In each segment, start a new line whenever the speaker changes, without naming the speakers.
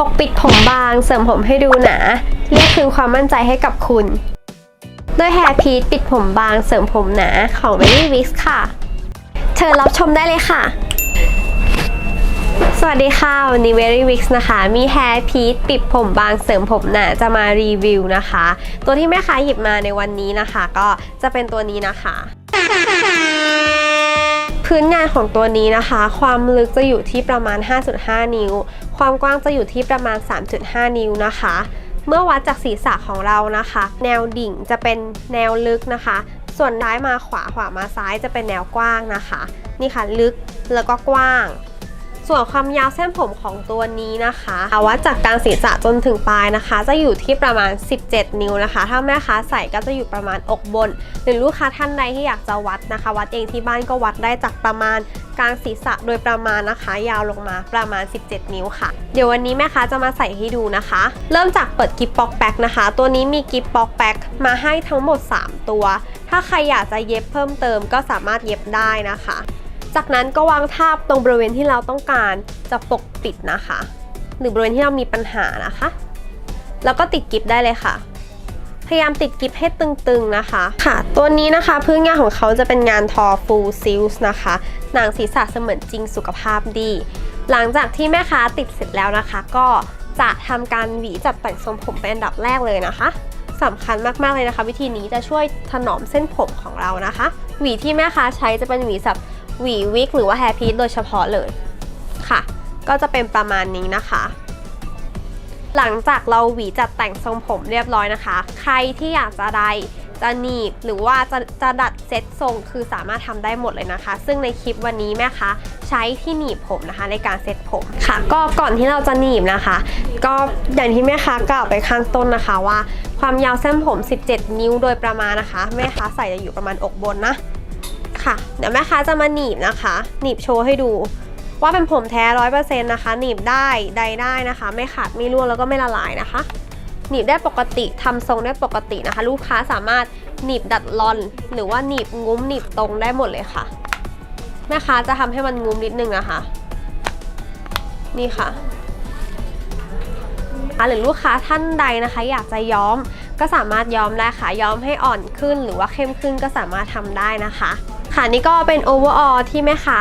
ปกปิดผมบาง เสริมผมให้ดูหนา เรียกคืนความมั่นใจให้กับคุณด้วยแฮร์พีทปิดผมบางเสริมผมหนาของ v e r y w i x ค่ะ เชิญรับชมได้เลยค่ะสวัสดีค่ะ วันนี้ Very Wix นะคะ มีแฮร์พีทปิดผมบางเสริมผมหนาจะมารีวิวนะคะ ตัวที่แม่ค้าหยิบมาในวันนี้นะคะ ก็จะเป็นตัวนี้นะคะ พื้นงานของตัวนี้นะคะ ความลึกจะอยู่ที่ประมาณ 5.5 นิ้ว ความกว้างจะอยู่ที่ประมาณ 3.5 นิ้วนะคะ เมื่อวัดจากศีรษะของเรานะคะ แนวดิ่งจะเป็นแนวลึกนะคะ ส่วนซ้ายมาขวาขวามาซ้ายจะเป็นแนวกว้างนะคะ นี่ค่ะลึกแล้วก็กว้าง ส่วนความยาวเส้นผมของตัวนี้นะคะวัดจากกลางศีรษะจนถึงปลายนะคะ จะอยู่ที่ประมาณ 17 นิ้วนะคะ ถ้าแม่ค้าใส่ก็จะอยู่ประมาณอกบน หรือลูกค้าท่านใดที่อยากจะวัดนะคะ วัดเองที่บ้านก็วัดได้จากประมาณกลางศีรษะโดยประมาณนะคะ ยาวลงมาประมาณ 17 นิ้วค่ะ เดี๋ยววันนี้แม่ค้าจะมาใส่ให้ดูนะคะ เริ่มจากเปิดกิฟบ็อกแบ็กนะคะ ตัวนี้มีกิฟบ็อกแบ็กมาให้ทั้งหมด 3 ตัว ถ้าใครอยากจะเย็บเพิ่มเติมก็สามารถเย็บได้นะคะ จากนั้นก็วางทาบตรงบริเวณที่เราต้องการจะปกปิดนะคะ หรือบริเวณที่เรามีปัญหานะคะ แล้วก็ติดกิฟได้เลยค่ะ พยายามติดกิฟให้ตึงๆนะคะ ค่ะ ตัวนี้นะคะพื้นงานของเขาจะเป็นงานทอ full silk นะคะ หนังศีรษะเสมือนจริงสุขภาพดี หลังจากที่แม่ค้าติดเสร็จแล้วนะคะ ก็จะทำการหวีจัดแต่งทรงผมเป็นอันดับแรกเลยนะคะสำคัญมากๆเลยนะคะ วิธีนี้จะช่วยถนอมเส้นผมของเรานะคะ หวีที่แม่ค้าใช้จะเป็นหวีสับ หวีวิกหรือว่าแฮร์พีทโดยเฉพาะเลยค่ะ ก็จะเป็นประมาณนี้นะคะ หลังจากเราหวีจัดแต่งทรงผมเรียบร้อยนะคะ ใครที่อยากจะใดจะหนีบหรือว่าจะจะดัดเซตทรงคือสามารถทำได้หมดเลยนะคะ ซึ่งในคลิปวันนี้แม่คะใช้ที่หนีบผมนะคะ ในการเซตผมค่ะ ก็ก่อนที่เราจะหนีบนะคะ ก็อย่างที่แม่ค้ากล่าวไปข้างต้นนะคะว่า ความยาวเส้นผม 17 นิ้วโดยประมาณนะคะแม่ค้าใส่จะอยู่ประมาณอกบนนะ ค่ะ เดี๋ยวแม่ค้าจะมาหนีบนะคะ หนีบโชว์ให้ดู ว่าเป็นผมแท้ร้อยเปอร์เซ็นต์นะคะ หนีบได้ใดได้นะคะ ไม่ขาดไม่ร่วงแล้วก็ไม่ละลายนะคะ หนีบได้ปกติทำทรงได้ปกตินะคะ ลูกค้าสามารถหนีบดัดลอน หรือว่าหนีบงุ้มหนีบตรงได้หมดเลยค่ะ แม่ค้าจะทำให้มันงุ้มนิดนึงนะคะ นี่ค่ะหรือลูกค้าท่านใดนะคะ อยากจะย้อมก็สามารถย้อมได้ค่ะย้อมให้อ่อนขึ้น หรือว่าเข้มขึ้นก็สามารถทำได้นะคะ ค่ะนี่ก็เป็น overall ที่แม่ค้า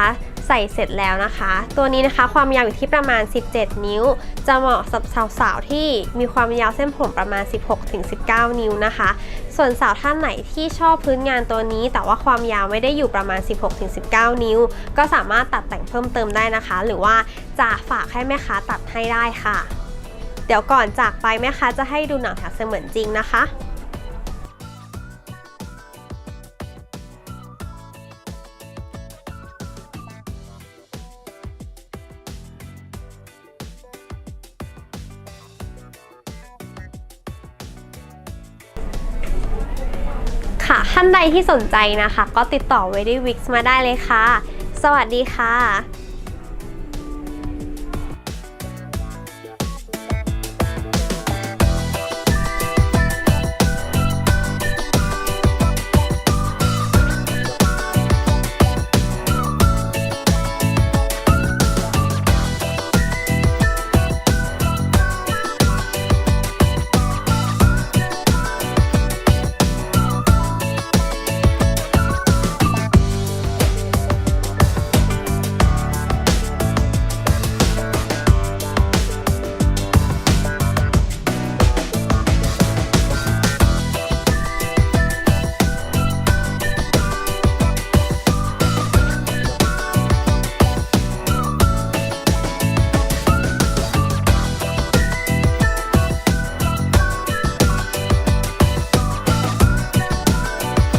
ใส่เสร็จแล้วนะคะ ตัวนี้นะคะความยาวอยู่ที่ประมาณ 17 นิ้ว จะเหมาะกับสาวๆที่มีความยาวเส้นผมประมาณ 16-19 นิ้วนะคะ ส่วนสาวท่านไหนที่ชอบพื้นงานตัวนี้ แต่ว่าความยาวไม่ได้อยู่ประมาณ 16-19 นิ้ว ก็สามารถตัดแต่งเพิ่มเติมได้นะคะ หรือว่าจะฝากให้แม่ค้าตัดให้ได้ค่ะ เดี๋ยวก่อนจากไปแม่ค้าจะให้ดูหนังถักเสมือนจริงนะคะ ท่านใดที่สนใจนะคะ ก็ติดต่อไว้ที่วิกมาได้เลยค่ะ สวัสดีค่ะ